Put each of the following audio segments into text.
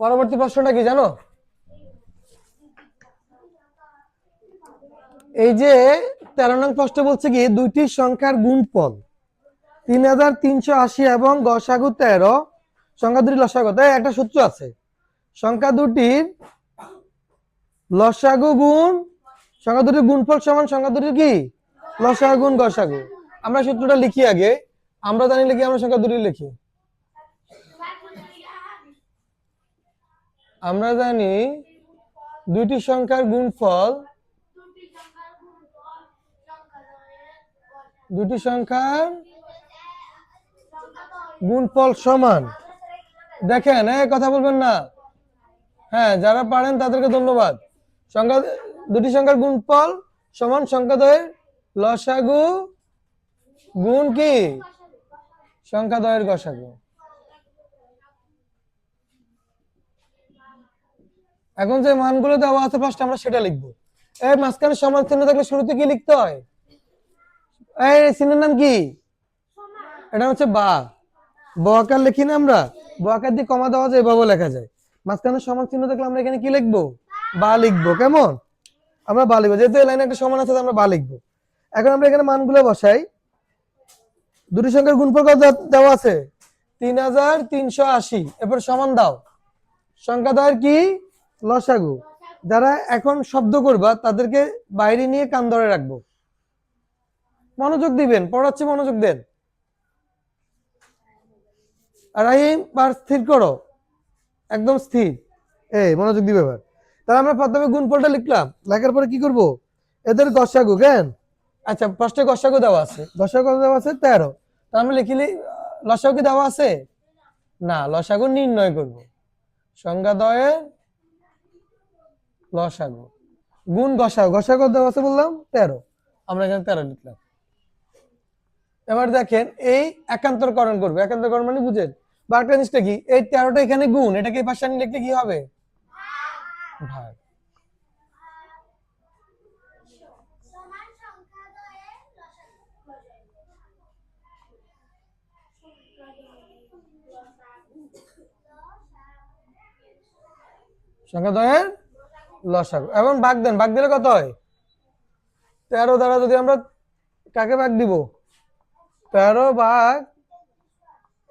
পরবর্তী প্রশ্নটা কি জানো? এই যে তেরো নং প্রশ্ন বলছে কি, দুইটি সংখ্যার গুণফল, তিন হাজার তিনশো আশি এবং গসাগু তেরো, সংখ্যা দুটি লসাগু, তাই একটা সূত্র আছে। সংখ্যা দুটির লসাগু গুণ, সংখ্যা দুটির গুণফল সমান সংখ্যা দুটির কি? লসাগু গুণ গসাগু। আমরা সূত্রটা লিখি আগে। আমরা জানি লিখি, আমরা সংখ্যা দুটি লিখি। আমরা জানি দুইটি সংখ্যার গুণফল দুটি সংখ্যার গুণফল সমান। দেখেন হ্যাঁ কথা বলবেন না। হ্যাঁ যারা পারেন তাদেরকে ধন্যবাদ। সংখ্যা দুটি সংখ্যার গুণফল সমান সংখ্যা সংখ্যাদ্বয়ের লসাগু গুণ কি? সংখ্যাদ্বয়ের গসাগু। এখন যে মানগুলো দেওয়া আছে ফার্স্ট আমরা সেটা লিখব। এই মাঝখানে সমান চিহ্ন থাকলে শুরুতে কি লিখতে হয়? এই চিহ্নের নাম কি? এটা হচ্ছে বা। ব আকার লিখি না আমরা? ব আকার দিয়ে কমা দেওয়া যায় এভাবে লেখা যায়। মাঝখানে সমান চিহ্ন থাকলে আমরা এখানে কি লিখব? বা লিখব। কেমন? আমরা বা লিখব। যেহেতু এই লাইনে একটা সমান আছে আমরা বা লিখব। এখন আমরা এখানে মানগুলো বসাই। দুটি সংখ্যার গুণফল কত দেওয়া আছে? তিন হাজার তিনশো আশি। এরপর সমান দাও। সংখ্যা দেওয়ার কি? লসাগু। যারা এখন শব্দ করবা, তাদেরকে বাইরে নিয়ে কান ধরে রাখব। মনোযোগ দিবেন, পড়াচ্ছে মনোযোগ দেন। রাহিম, বার স্থির করো। একদম স্থির। এই, মনোযোগ দিবে এবার। তাহলে আমরা প্রথমে গুণফলটা লিখলাম। লেখার পরে কি করব? এদের গসাগু কেন আচ্ছা ফার্স্টে গসাগু দেওয়া আছে। গসাগু দেওয়া আছে তেরো। তাহলে আমরা লিখিলি, লসাগু দেওয়া আছে? না, লসাগু নির্ণয় করব। সংজ্ঞাদয়ের লসাগু। গুণ গসাগু। গসাগু দেওয়া আছে বললাম তেরো। আমরা এখানে তেরো লিখলাম। এবার দেখেন, এই একান্তরকরণ করবে। একান্তরকরণ মানে বুঝেন বা একটা জিনিসটা কি? এই তেরোটা এখানে গুণ, এটাকে পাশে লিখলে কি হবে? ভাগ। সংখ্যা দয়ের লসাগু। এবং ভাগ দেন। ভাগ দিলে কত হয়? তেরো দ্বারা যদি আমরা কাকে ভাগ দিব? তেরো ভাগ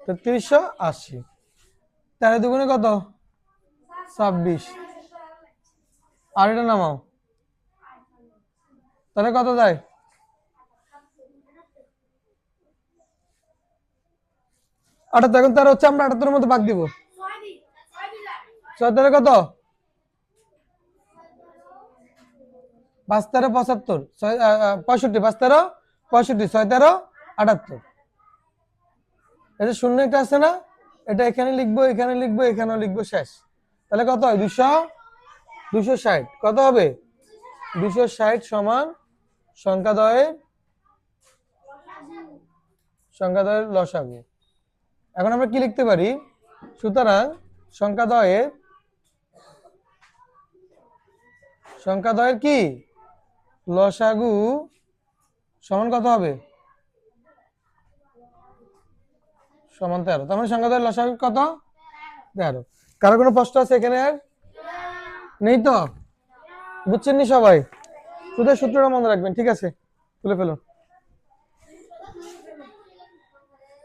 তেত্রিশশো আশি। তেরো দুগুণে কত? ছাব্বিশ। আর এটা নামাও। তাহলে কত যায়? আটাত্তর এখন তেরো হচ্ছে, আমরা আটাত্তরের মধ্যে ভাগ দিব। ছয় তেরো কত? পাঁচ তেরো পঁচাত্তর, ছয় পঁয়ষট্টি পাঁচ তেরো পঁয়ষট্টি ছয় তেরো আটাত্তর। এটা শূন্য একটা আছে না? এটা এখানে লিখব এখানে লিখব, এখানেও লিখব শেষ। তাহলে কত হয়? দুশো দুশো ষাট। কত হবে? দুশো ষাট সমান সংখ্যাদয়ের সংখ্যাদয়ের লসাগু। এখন আমরা কি লিখতে পারি? সুতরাং সংখ্যাদয়ের সংখ্যাদয়ের কি? লসাগু সমান কত হবে? সমান তেরো। তার মানে সংখ্যা লসাগু কত? তেরো। কারও কোনো প্রশ্ন আছে এখানে? আর নেই তো? বুঝছেন নি সবাই? শুধু সূত্রটা মনে রাখবেন, ঠিক আছে? তুলে ফেলুন।